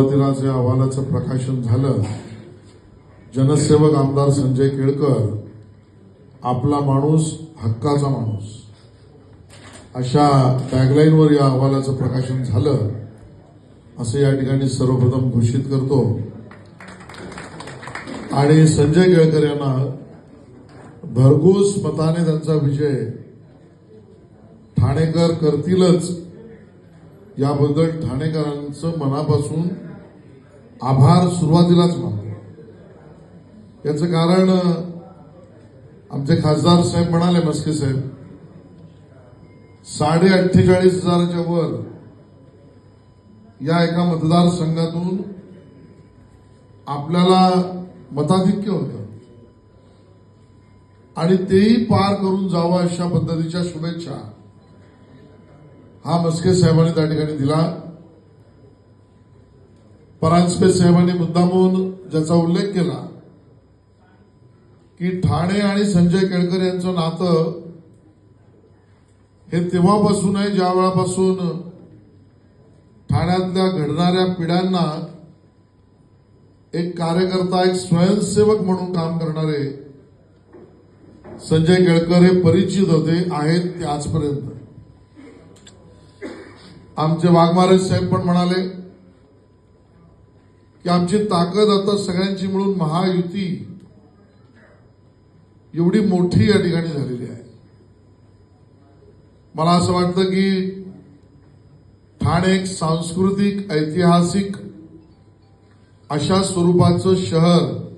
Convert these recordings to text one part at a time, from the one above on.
सुरुवातीला जे अहवालाचं प्रकाशन झालं. जनसेवक आमदार संजय केळकर आपला माणूस हक्काचा माणूस. अशा टॅगलाईनवर या अहवालाचं प्रकाशन झालं असं या ठिकाणी सर्वप्रथम घोषित करतो. आणि संजय केळकर यांना भरघूस मताने त्यांचा विजय ठाणेकर करतीलच याबद्दल ठाणेकरांचं मनापासून आभार सुरुवातीलाच मानतो. याचं कारण आमचे खासदार साहेब म्हणाले मस्के साहेब साडे अठ्ठेचाळीस हजाराच्या वर या एका मतदारसंघातून आपल्याला मताधिक्य होतं. आणि तेही पार करून जावं अशा पद्धतीच्या शुभेच्छा हा मस्के साहेबांनी त्या ठिकाणी दिला. परांजपे साहेबांनी मुद्दामून ज्याचा उल्लेख केला की ठाणे आणि संजय केळकर यांचं नातं हे तेव्हापासून आहे ज्या वेळापासून ठाण्यातल्या घडणाऱ्या पिढ्यांना एक कार्यकर्ता एक स्वयंसेवक म्हणून काम करणारे संजय केळकर हे परिचित होते आहेत ते आजपर्यंत. आमचे वाघमारे साहेब पण म्हणाले की आमची ताकद आता सगळ्यांची मिळून महायुती एवढी मोठी या ठिकाणी झालेली आहे. मला असं वाटतं की ठाणे एक सांस्कृतिक ऐतिहासिक अशा स्वरूपाचं शहर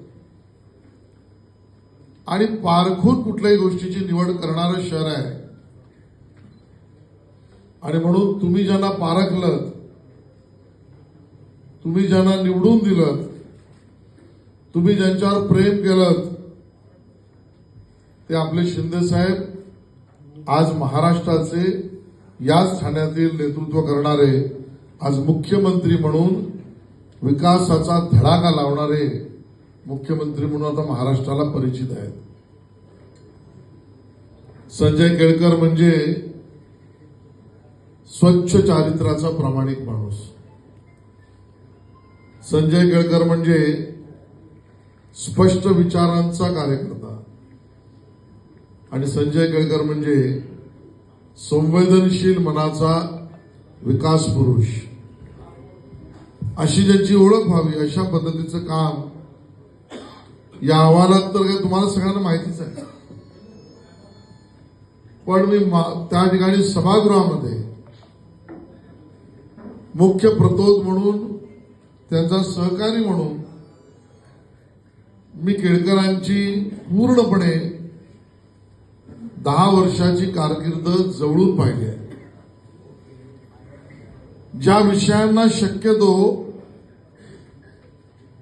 आणि पारखून कुठल्याही गोष्टीची निवड करणारं शहर आहे. आणि म्हणून तुम्ही ज्यांना पारखलं तुम्ही ज्यांना निवडून दिलं तुम्ही ज्यांच्यावर प्रेम केलं ते आपले शिंदे साहेब आज महाराष्ट्राचे याच ठाण्यातील नेतृत्व करणारे आज मुख्यमंत्री म्हणून विकासाचा धडाका लावणारे मुख्यमंत्री म्हणून आता महाराष्ट्राला परिचित आहेत. संजय केळकर म्हणजे स्वच्छ चारित्र्याचा प्रामाणिक माणूस. संजय केळकर म्हणजे स्पष्ट विचारांचा कार्यकर्ता. आणि संजय केळकर म्हणजे संवेदनशील मनाचा विकास पुरुष. अशी ज्यांची ओळख व्हावी अशा पद्धतीचं काम या अहवालात तर काही तुम्हाला सगळ्यांना माहितीच आहे. पण मी मा- त्या ठिकाणी सभागृहामध्ये मुख्य प्रतोद म्हणून त्यांचा सहकारी म्हणून मी केळकरांची पूर्णपणे दहा वर्षाची कारकीर्द जवळून पाहिली आहे. ज्या विषयांना शक्यतो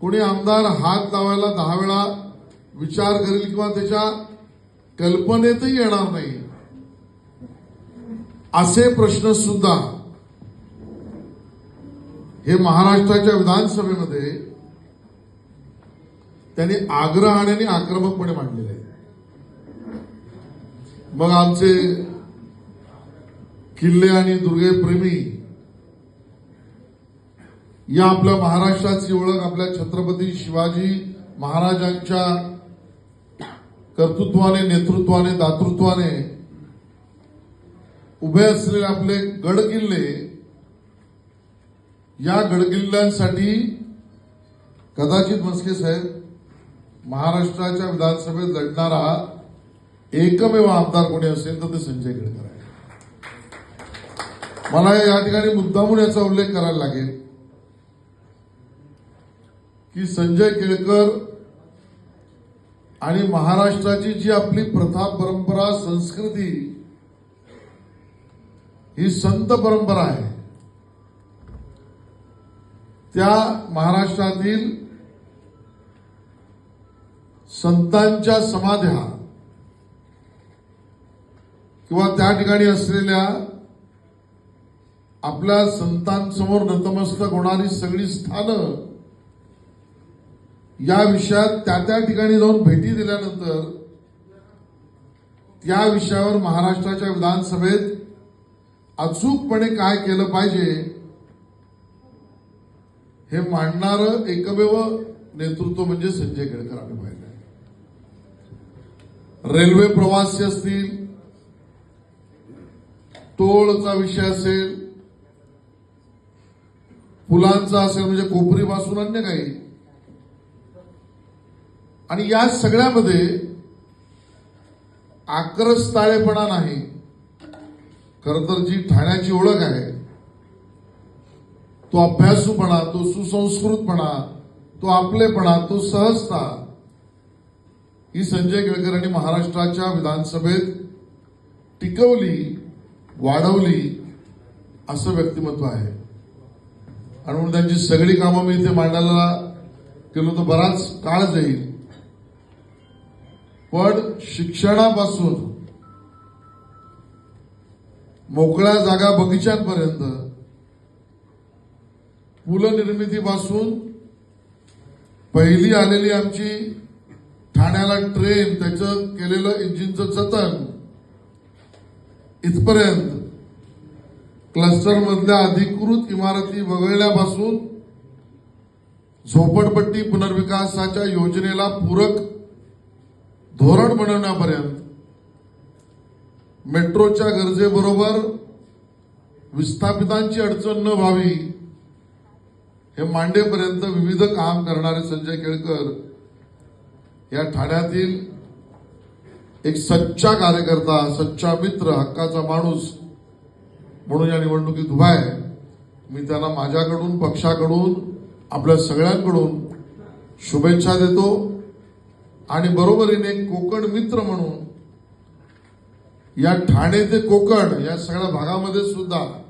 कोणी आमदार हात लावायला दहा वेळा विचार करेल किंवा त्याच्या कल्पनेतही येणार नाही असे प्रश्न सुद्धा हे महाराष्ट्राच्या विधानसभेमध्ये त्यांनी आग्रहाने आणि आक्रमकपणे मांडलेले आहे. मग आमचे किल्ले आणि दुर्गे प्रेमी या आपल्या महाराष्ट्राची ओळख आपल्या छत्रपती शिवाजी महाराजांच्या कर्तृत्वाने नेतृत्वाने दातृत्वाने उभे असलेले आपले गड किल्ले या गडकिल्ल्यांसाठी कदाचित मस्के साहेब महाराष्ट्राच्या विधानसभेत लढणारा एकमेव आमदार कोणी असेल तर ते संजय केळकर आहे. मला या ठिकाणी मुद्दामून याचा उल्लेख करायला लागेल की संजय केळकर आणि महाराष्ट्राची जी आपली प्रथा परंपरा संस्कृती ही संत परंपरा आहे. त्या महाराष्ट्रातील संतांच्या समाध्या किंवा त्या ठिकाणी असलेल्या आपल्या संतांसमोर नतमस्तक होणारी सगळी स्थानं या विषयात त्या त्या ठिकाणी जाऊन भेटी दिल्यानंतर त्या विषयावर महाराष्ट्राच्या विधानसभेत अचूकपणे काय केलं पाहिजे हे मांडणारं एकमेव नेतृत्व म्हणजे संजय केळकर आम्ही पाहिलं रेल्वे प्रवासी असतील टोळचा विषय असेल पुलांचा असेल म्हणजे कोपरीपासून अन्य काही. आणि या सगळ्यामध्ये आक्रस्ताळेपणा नाही. खर तर जी ठाण्याची ओळख आहे तो अभ्यासूपणा तो सुसंस्कृतपणा तो आपलेपणा तो सहजता ही संजय केळकरांनी महाराष्ट्राच्या विधानसभेत टिकवली वाढवली असं व्यक्तिमत्व आहे. आणि म्हणून त्यांची सगळी कामं मी इथे मांडायला केलो तर बराच काळ जाईल. पण शिक्षणापासून मोकळ्या जागा बगीच्यांपर्यंत पुलनिर्मितीपासून पहिली आलेली आमची ठाण्याला ट्रेन त्याचं केलेलं इंजिनचं जतन इथपर्यंत क्लस्टरमधल्या अधिकृत इमारती वगळण्यापासून झोपडपट्टी पुनर्विकासाच्या योजनेला पूरक धोरण बनवण्यापर्यंत मेट्रोच्या गरजेबरोबर विस्थापितांची अडचण न व्हावी हे मांडेपर्यंत विविध काम करणारे संजय केळकर या ठाण्यातील एक सच्चा कार्यकर्ता सच्चा मित्र हक्काचा माणूस म्हणून या निवडणुकीत उभा आहे. मी त्यांना माझ्याकडून पक्षाकडून आपल्या सगळ्यांकडून शुभेच्छा देतो. आणि बरोबरीने एक कोकण मित्र म्हणून या ठाणे ते कोकण या सगळ्या भागामध्ये सुद्धा